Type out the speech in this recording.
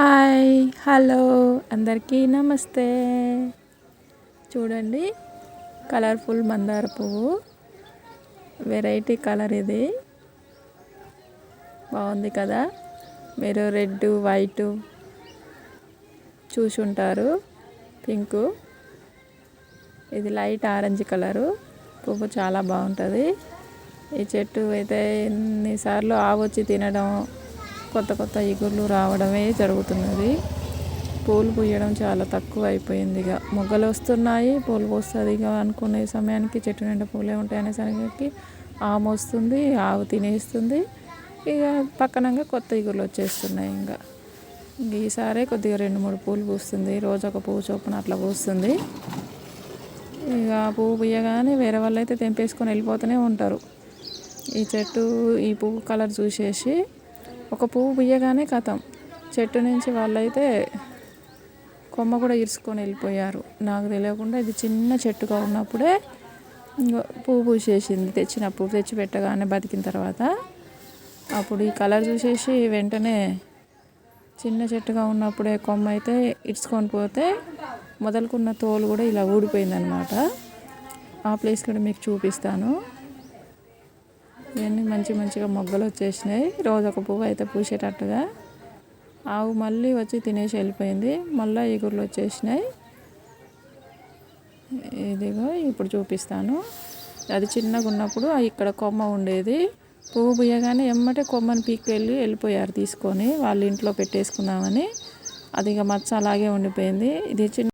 Hi hello అందరికీ నమస్తే. చూడండి కలర్ఫుల్ మందార పువ్వు. వెరైటీ కలర్ ఇది. బాగుంది కదా? మీరు రెడ్ వైట్ చూసుంటారు. పింకు. ఇది లైట్ ఆరెంజ్ కలరు. పువ్వు చాలా బాగుంటుంది. ఈ చెట్టు అయితే ఎన్నిసార్లు ఆవొచ్చి తినడం కొత్త కొత్త ఇగుర్లు రావడమే జరుగుతున్నది. పూలు పూయడం చాలా తక్కువ అయిపోయింది ఇక. మొగ్గలు వస్తున్నాయి పూలు పోస్తుంది ఇక అనుకునే సమయానికి చెట్టు నిండా పూలే ఉంటాయి అనేసరికి ఆమె వస్తుంది ఆవు తినేస్తుంది. ఇక పక్కనంగా కొత్త ఇగుర్లు వచ్చేస్తున్నాయి ఇంకా. ఈసారి కొద్దిగా రెండు మూడు పూలు పూస్తుంది. రోజు ఒక పువ్వు చొప్పున అట్లా పూస్తుంది. ఇక పువ్వు పూయగానే వేరే వాళ్ళు అయితే తెంపేసుకొని వెళ్ళిపోతూనే ఉంటారు. ఈ చెట్టు ఈ పువ్వు కలర్ చూసేసి ఒక పువ్వు పూయగానే కథం. చెట్టు నుంచి వాళ్ళైతే కొమ్మ కూడా ఇరుసుకొని వెళ్ళిపోయారు. నాకు తెలియకుండా ఇది చిన్న చెట్టుగా ఉన్నప్పుడే పువ్వు పూసేసింది. తెచ్చినప్పుడు తెచ్చి పెట్టగానే బతికిన తర్వాత అప్పుడు ఈ కలర్ చూసేసి వెంటనే చిన్న చెట్టుగా ఉన్నప్పుడే కొమ్మ అయితే ఇడ్చుకొని పోతే మొదలుకున్న తోలు కూడా ఇలా ఊడిపోయిందనమాట ఆ ప్లేస్ కూడా మీకు చూపిస్తాను. ఇవన్నీ మంచి మంచిగా మొగ్గలు వచ్చేసినాయి. రోజు ఒక పువ్వు అయితే పూసేటట్టుగా. ఆవు మళ్ళీ వచ్చి తినేసి వెళ్ళిపోయింది. మళ్ళీ ఈగుర్లు వచ్చేసినాయి. ఇదిగో ఇప్పుడు చూపిస్తాను. అది చిన్నగా ఉన్నప్పుడు ఇక్కడ కొమ్మ ఉండేది. పువ్వు పుయ్యగానే ఎమ్మటే కొమ్మని పీక్కెళ్ళి వెళ్ళిపోయారు తీసుకొని. వాళ్ళ ఇంట్లో పెట్టేసుకుందామని. అది ఇక మచ్చ అలాగే ఉండిపోయింది. ఇది చిన్న